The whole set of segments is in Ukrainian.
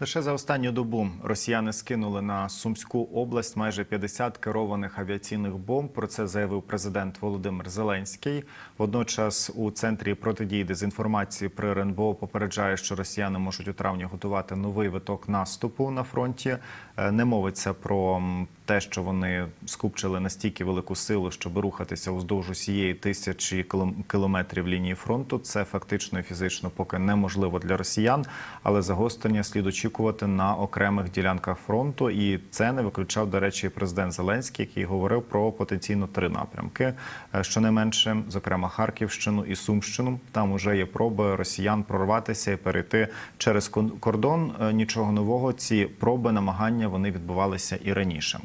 Лише за останню добу росіяни скинули на Сумську область майже 50 керованих авіаційних бомб. Про це заявив президент Володимир Зеленський. Водночас у центрі протидії дезінформації при РНБО попереджає, що росіяни можуть у травні готувати новий виток наступу на фронті. Е, Не мовиться про те, що вони скупчили настільки велику силу, щоб рухатися уздовж усієї тисячі кілом- кілометрів лінії фронту. Це фактично і фізично поки неможливо для росіян, але загострення слід очікувати на окремих ділянках фронту. І це не виключав, до речі, президент Зеленський, який говорив про потенційно три напрямки. Е, Щонайменше, зокрема Харківщину і Сумщину. Там уже є проби росіян прорватися і перейти через кордон. Е, Нічого нового. Ці проби намагання вони відбувалися і раніше.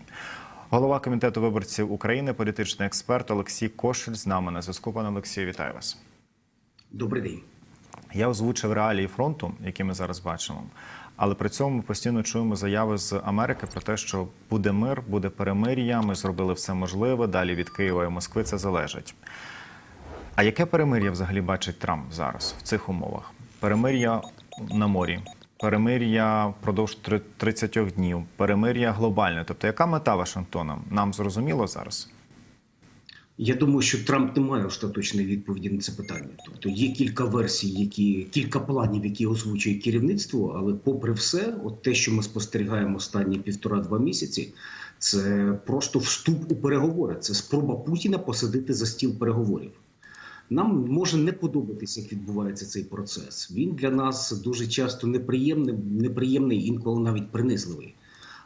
Голова комітету виборців України, політичний експерт Олексій Кошель з нами на зв'язку. Пане Олексію, вітаю вас. Добрий день. Я озвучив реалії фронту, які ми зараз бачимо. Але при цьому ми постійно чуємо заяви з Америки про те, що буде мир, буде перемир'я. Ми зробили все можливе. Далі від Києва і Москви це залежить. А яке перемир'я взагалі бачить Трамп зараз в цих умовах? Перемир'я на морі, перемир'я впродовж три- 30 днів, перемир'я глобальне. Тобто, яка мета Вашингтона? Нам зрозуміло зараз? Я думаю, що Трамп не має остаточної відповіді на це питання. Тобто є кілька версій, які кілька планів, які озвучує керівництво. Але, попри все, от те, що ми спостерігаємо останні півтора-два місяці, це просто вступ у переговори. Це спроба Путіна посадити за стіл переговорів. Нам може не подобатися, як відбувається цей процес. Він для нас дуже часто неприємний, неприємний, інколи навіть принизливий.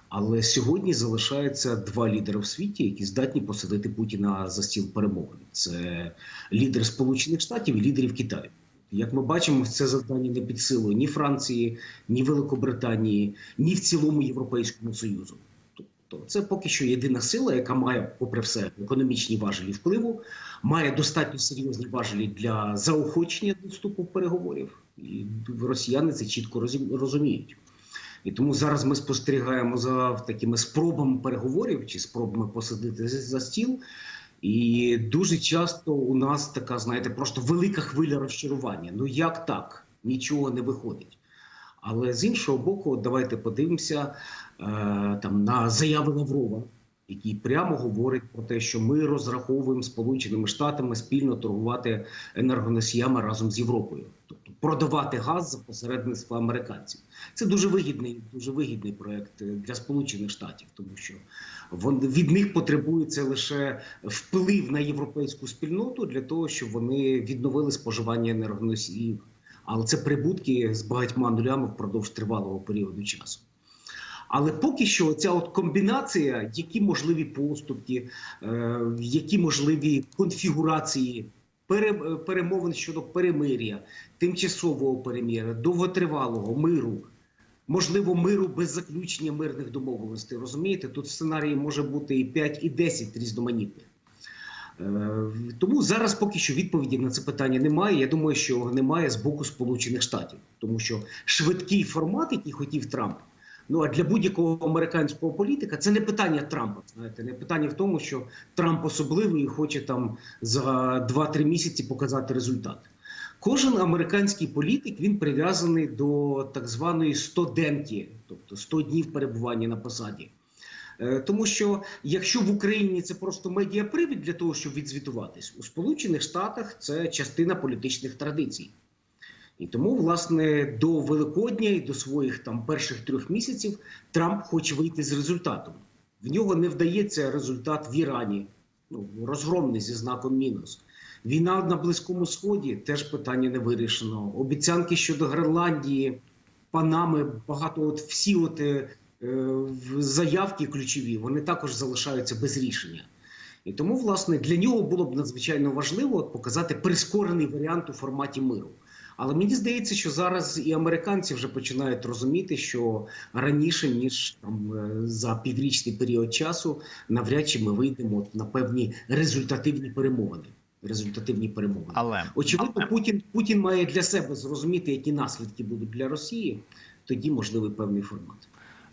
Але сьогодні залишаються два лідери в світі, які здатні посадити Путіна за стіл перемовин. Це лідер Сполучених Штатів і лідерів Китаю. Як ми бачимо, це завдання не під силою ні Франції, ні Великобританії, ні в цілому Європейському Союзу. Тобто, це поки що єдина сила, яка має, попри все, економічні важелі впливу, має достатньо серйозні важелі для заохочення до вступу в переговорів. І росіяни це чітко розуміють. І тому зараз ми спостерігаємо за такими спробами переговорів чи спробами посадити за стіл. І дуже часто у нас така, знаєте, просто велика хвиля розчарування. Ну як так? Нічого не виходить. Але з іншого боку, давайте подивимося е, там на заяви Лаврова, який прямо говорить про те, що ми розраховуємо Сполученими Штатами спільно торгувати енергоносіями разом з Європою, тобто продавати газ за посередництва американців. Це дуже вигідний, дуже вигідний проект для Сполучених Штатів, тому що вон, від них потребується лише вплив на європейську спільноту для того, щоб вони відновили споживання енергоносіїв. Але це прибутки з багатьма нулями впродовж тривалого періоду часу. Але поки що ця от комбінація, які можливі поступки, е, які можливі конфігурації пере- перемовин щодо перемир'я, тимчасового перемир'я, довготривалого миру, можливо, миру без заключення мирних домовленостей. Розумієте, тут сценарії може бути і 5, і 10 різноманітних. Е, Тому зараз поки що відповіді на це питання немає. Я думаю, що немає з боку Сполучених Штатів, тому що швидкий формат, який хотів Трамп. Ну а для будь-якого американського політика це не питання Трампа. Знаєте, не питання в тому, що Трамп особливий і хоче там за 2-3 місяці показати результат. Кожен американський політик він прив'язаний до так званої стоденки, тобто 100 днів перебування на посаді. Е, Тому що якщо в Україні це просто медіапривід для того, щоб відзвітуватись, у Сполучених Штатах це частина політичних традицій. І тому, власне, до Великодня і до своїх там перших трьох місяців Трамп хоче вийти з результатом. В нього не вдається результат в Ірані, ну розгромний зі знаком мінус. Війна на Близькому Сході теж питання не вирішено. Обіцянки щодо Гренландії, Панами, багато от всі от е, заявки ключові, вони також залишаються без рішення. І тому, власне, для нього було б надзвичайно важливо показати прискорений варіант у форматі миру. Але мені здається, що зараз і американці вже починають розуміти, що раніше ніж там е, за піврічний період часу, навряд чи ми вийдемо на певні результативні перемовини. Результативні перемовини. Але Очевидно, Путін Путін має для себе зрозуміти, які наслідки будуть для Росії. Тоді можливий певний формат.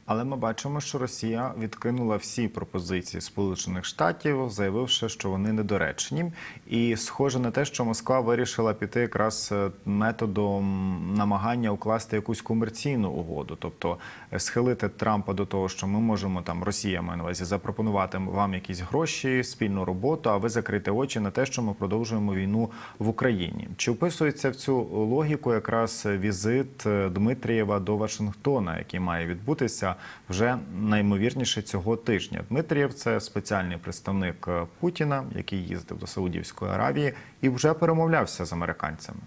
Але ми бачимо, що Росія відкинула всі пропозиції Сполучених Штатів, заявивши, що вони недоречні, і схоже на те, що Москва вирішила піти якраз е, методом намагання укласти якусь комерційну угоду, тобто е, схилити Трампа до того, що ми можемо там Росія має на увазі запропонувати вам якісь гроші, спільну роботу, а ви закрите очі на те, що ми продовжуємо війну в Україні. Чи вписується в цю логіку якраз візит е, Дмитрієва до Вашингтона, який має відбутися вже наймовірніше цього тижня? Дмитрієв це спеціальний представник е, Путіна, який їздив до Саудівської Аравії і вже перемовлявся з американцями.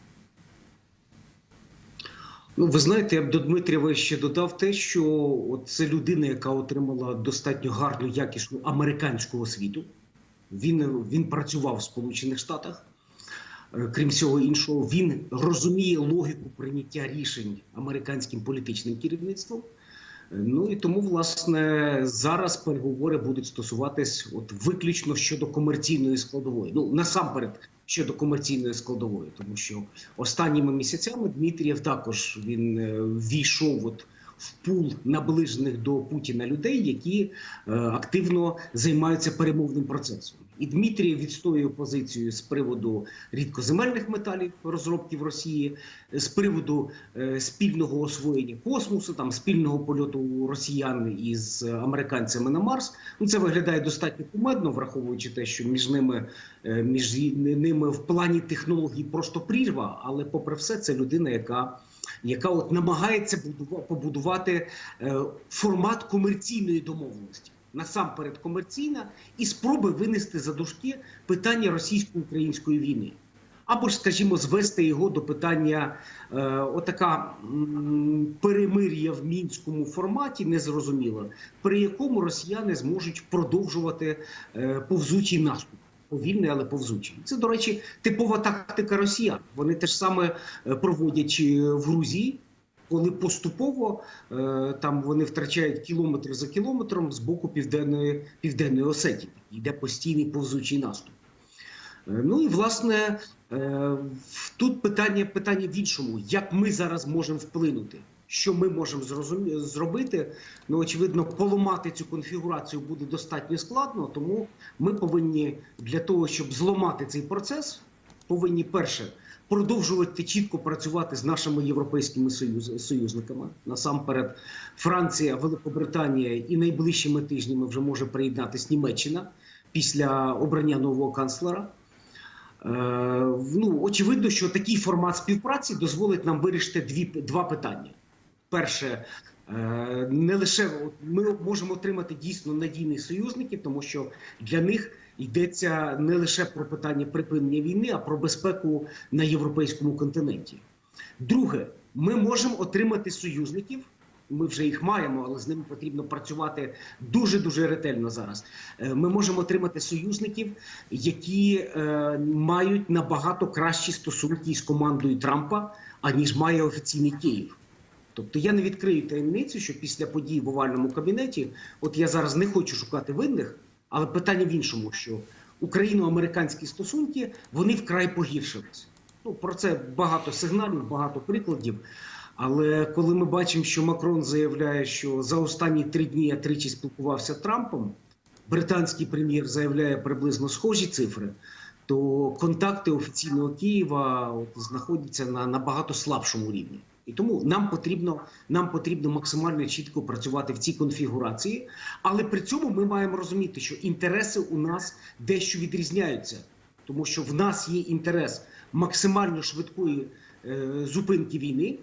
Ну, ви знаєте, я б до Дмитрієва ще додав те, що це людина, яка отримала достатньо гарну, якісну американську освіту. Він, він працював в Сполучених Штатах. Е, Крім всього іншого, він розуміє логіку прийняття рішень американським політичним керівництвом. Е, Ну і тому, власне, зараз переговори будуть стосуватись от виключно щодо комерційної складової. Ну насамперед щодо комерційної складової, тому що останніми місяцями Дмитрієв також він війшов ввійшов от в пул наближених до Путіна людей, які е, активно займаються перемовним процесом. І Дмитрієв відстоює позицію з приводу рідкоземельних металів розробки в Росії, з приводу е, спільного освоєння космосу, там спільного польоту росіян із американцями на Марс. Ну це виглядає достатньо кумедно, враховуючи те, що між ними е, між ними в плані технологій просто прірва. Але, попри все, це людина, яка яка от намагається побудувати е, формат комерційної домовленості. Насамперед комерційна і спроби винести за дужки питання російсько-української війни. Або ж, скажімо, звести його до питання е, отака перемир'я в мінському форматі, незрозуміло, при якому росіяни зможуть продовжувати е, повзучий наступ. Повільний, але повзучий. Це, до речі, типова тактика росіян. Вони теж саме е, проводять е, в Грузії, коли поступово е, там вони втрачають кілометр за кілометром з боку південної південної Осетії. Йде постійний повзучий наступ. Ну і власне тут питання питання в іншому: як ми зараз можемо вплинути? Що ми можемо зрозумі- зробити? Ну очевидно, поламати цю конфігурацію буде достатньо складно, тому ми повинні для того, щоб зламати цей процес, повинні перше продовжувати чітко працювати з нашими європейськими союз, союзниками. Насамперед, Франція, Великобританія і найближчими тижнями вже може приєднатись Німеччина після обрання нового канцлера. Е, ну, очевидно, що такий формат співпраці дозволить нам вирішити дві, два питання. Перше, е, не лише ми можемо отримати дійсно надійних союзників, тому що для них йдеться не лише про питання припинення війни, а про безпеку на європейському континенті. Друге, ми можемо отримати союзників. Ми вже їх маємо, але з ними потрібно працювати дуже дуже ретельно зараз. Е, Ми можемо отримати союзників, які е, мають набагато кращі стосунки з командою Трампа, аніж має офіційний Київ. Тобто я не відкрию таємницю, що після подій в овальному кабінеті, от я зараз не хочу шукати винних, але питання в іншому, що україно-американські стосунки вони вкрай погіршились. Ну про це багато сигналів, багато прикладів. Але коли ми бачимо, що Макрон заявляє, що за останні три дні я тричі спілкувався з Трампом, британський прем'єр заявляє приблизно схожі цифри, то контакти офіційного Києва от, знаходяться на набагато слабшому рівні. І тому нам потрібно, нам потрібно максимально чітко працювати в цій конфігурації, але при цьому ми маємо розуміти, що інтереси у нас дещо відрізняються, тому що в нас є інтерес максимально швидкої е, зупинки війни.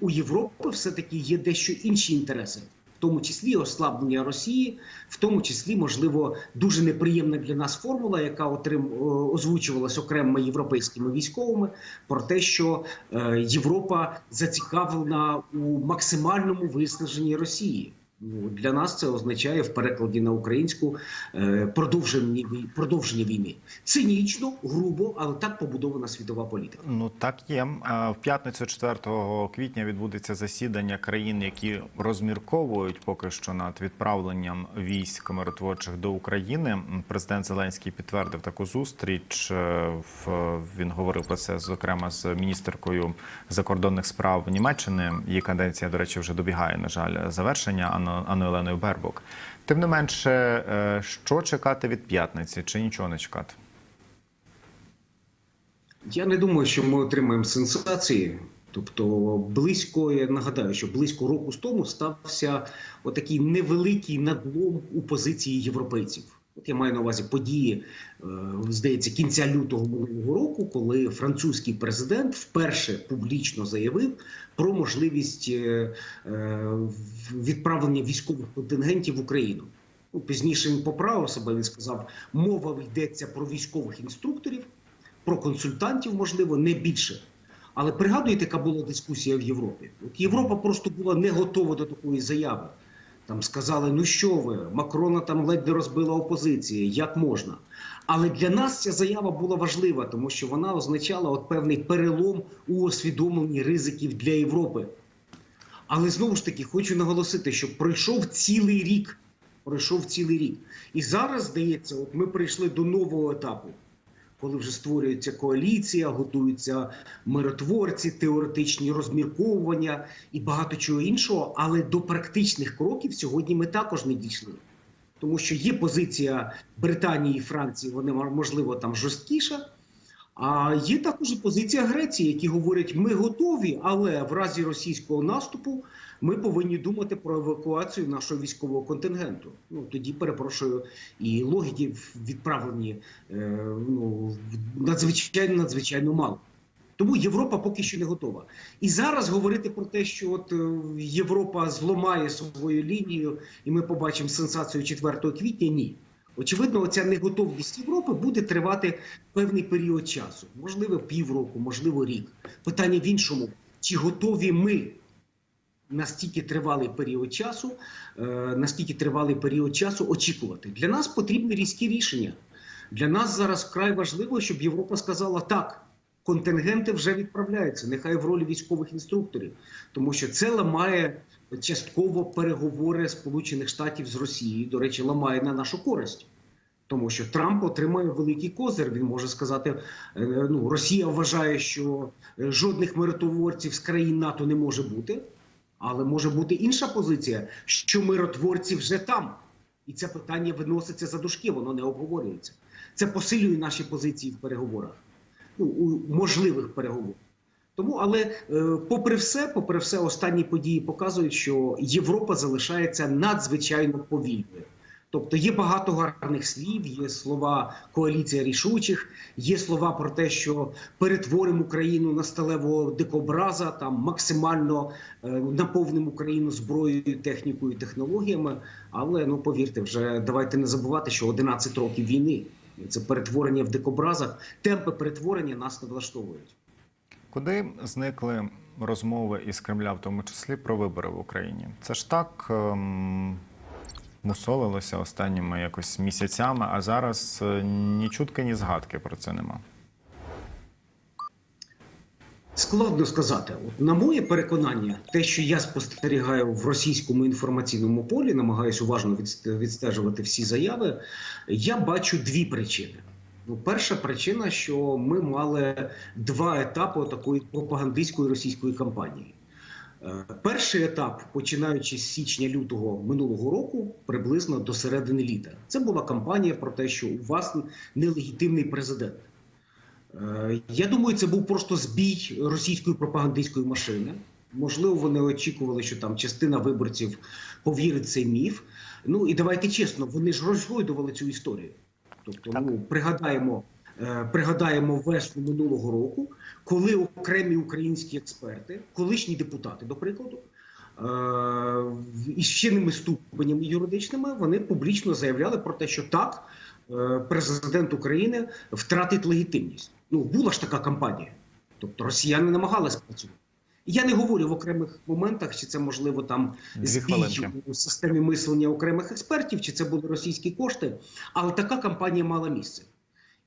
У Європи все-таки є дещо інші інтереси, тому числі ослаблення Росії, в тому числі, можливо, дуже неприємна для нас формула, яка отрим озвучувалась окремо європейськими військовими, про те, що е, Європа зацікавлена у максимальному виснаженні Росії. Ну, для нас це означає в перекладі на українську е, продовження, війни. Цинічно, грубо, але так побудована світова політика. Ну так є. В п'ятницю 4 квітня відбудеться засідання країн, які розмірковують поки що над відправленням військ миротворчих до України. Президент Зеленський підтвердив таку зустріч. Е, Він говорив про це зокрема з міністеркою закордонних справ Німеччини. Її каденція, до речі, вже добігає на жаль завершення. Анною Оленою Бербок. Тим не менше, е, що чекати від п'ятниці, чи нічого не чекати? Я не думаю, що ми отримаємо сенсації. Тобто, близько, я нагадаю, що близько року з тому стався отакий невеликий надлом у позиції європейців. От я маю на увазі події, е, здається, кінця лютого минулого року, коли французький президент вперше публічно заявив про можливість е, е, відправлення військових контингентів в Україну. Ну, пізніше він поправив себе. Він сказав, мова йдеться про військових інструкторів, про консультантів, можливо, не більше. Але пригадуєте, яка була дискусія в Європі? От Європа просто була не готова до такої заяви. Там сказали: ну що ви, Макрона там ледь не розбила опозиція, як можна. Але для нас ця заява була важлива, тому що вона означала от певний перелом у усвідомленні ризиків для Європи. Але знову ж таки хочу наголосити, що пройшов цілий рік. Пройшов цілий рік. І зараз, здається, от ми прийшли до нового етапу, коли вже створюється коаліція, готуються миротворці, теоретичні розмірковування і багато чого іншого. Але до практичних кроків сьогодні ми також не дійшли. Тому що є позиція Британії і Франції, вони можливо там жорсткіша. А є також позиція Греції, які говорять, ми готові, але в разі російського наступу ми повинні думати про евакуацію нашого військового контингенту. Ну тоді перепрошую, і логіки в відправленні е, ну, надзвичайно надзвичайно мало. Тому Європа поки що не готова. І зараз говорити про те, що от е, Європа зламає свою лінію, і ми побачимо сенсацію 4 квітня. Ні. Очевидно, оця неготовність Європи буде тривати певний період часу, можливо, півроку, можливо, рік. Питання в іншому: чи готові ми настільки тривалий період часу, е, настільки тривалий період часу очікувати? Для нас потрібні різкі рішення. Для нас зараз вкрай важливо, щоб Європа сказала так. Контингенти вже відправляються, нехай в ролі військових інструкторів, тому що це ламає частково переговори Сполучених Штатів з Росією. До речі, ламає на нашу користь. Тому що Трамп отримає великий козир. Він може сказати: е, ну Росія вважає, що е, жодних миротворців з країн НАТО не може бути, але може бути інша позиція, що миротворці вже там, і це питання виноситься за дужки, воно не обговорюється. Це посилює наші позиції в переговорах, ну у можливих переговорах. Тому, але е, попри все, попри все, останні події показують, що Європа залишається надзвичайно повільною. Тобто є багато гарних слів, є слова коаліція рішучих, є слова про те, що перетворимо Україну на сталевого дикобраза, там максимально е, наповнимо Україну зброєю, технікою, технологіями. Але ну повірте, вже давайте не забувати, що 11 років війни це перетворення в дикобразах. Темпи перетворення нас не влаштовують. Куди зникли розмови із Кремля, в тому числі про вибори в Україні? Це ж так ем, мусолилося останніми якось місяцями, а зараз е, ні чутки, ні згадки про це нема. Складно сказати. От, на моє переконання, те, що я спостерігаю в російському інформаційному полі, намагаюся уважно відстежувати всі заяви, я бачу дві причини. Ну, перша причина, що ми мали два етапи такої пропагандистської російської кампанії. Е, Перший етап, починаючи з січня-лютого минулого року, приблизно до середини літа, це була кампанія про те, що у вас нелегітимний президент. Е, Я думаю, це був просто збій російської пропагандистської машини. Можливо, вони очікували, що там частина виборців повірить цей міф. Ну і давайте чесно, вони ж розгойдували цю історію. Тобто, Так. ну пригадаємо, пригадаємо весну минулого року, коли окремі українські експерти, колишні депутати, до прикладу, е, із чинними ступенями юридичними, вони публічно заявляли про те, що так, е, президент України втратить легітимність. Ну була ж така кампанія. Тобто росіяни намагалися працювати. Я не говорю в окремих моментах, чи це можливо там збій у системі мислення окремих експертів, чи це були російські кошти, але така кампанія мала місце.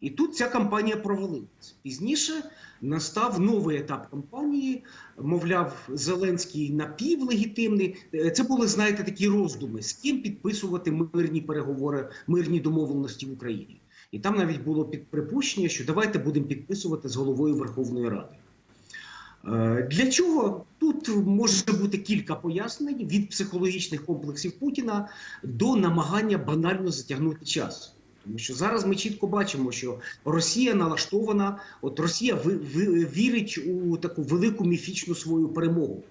І тут ця кампанія провалилась. Пізніше настав новий етап кампанії. Мовляв, Зеленський напівлегітимний. Е, Це були, знаєте, такі роздуми, з ким підписувати мирні переговори, мирні домовленості в Україні. І там навіть було припущення, що давайте будемо підписувати з головою Верховної Ради. Е, Для чого тут може бути кілька пояснень від психологічних комплексів Путіна до намагання банально затягнути час. Тому що зараз ми чітко бачимо, що Росія налаштована, от Росія ви, вірить у таку велику міфічну свою перемогу.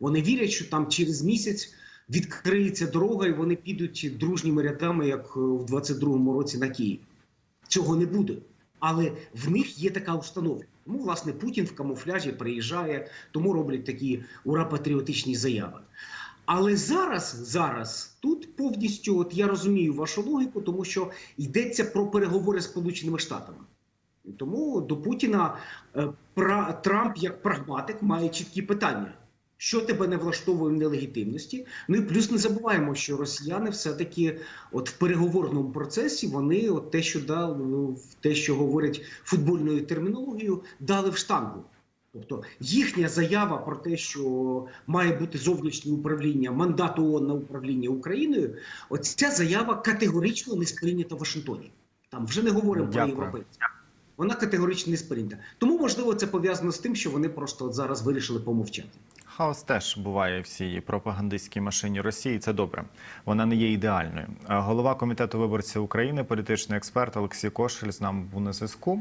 Вони вірять, що там через місяць відкриється дорога, і вони підуть дружніми рядами, як е, в 22-му році на Київ. Цього не буде. Але в них є така установка. Тому, власне, Путін в камуфляжі приїжджає, тому роблять такі ура-патріотичні заяви. Але зараз, зараз тут повністю, от я розумію вашу логіку, тому що йдеться про переговори з Сполученими Штатами. Тому до Путіна е, пра- Трамп як прагматик має чіткі питання. Що тебе не влаштовує в нелегітимності? Ну і плюс не забуваємо, що росіяни все-таки, от в переговорному процесі, вони от те, що дали, те, що говорять футбольною термінологією, дали в штангу. Тобто їхня заява про те, що має бути зовнішнє управління, мандат ООН на управління Україною, от ця заява категорично не сприйнята в Вашингтоні. Там вже не говоримо про Дякую. європейців. Вона категорично не сприйнята. Тому можливо це пов'язано з тим, що вони просто от зараз вирішили помовчати. Хаос теж буває в цій пропагандистській машині Росії. Це добре. Вона не є ідеальною. Голова комітету виборців України, політичний експерт Олексій Кошель з нами був на зв'язку.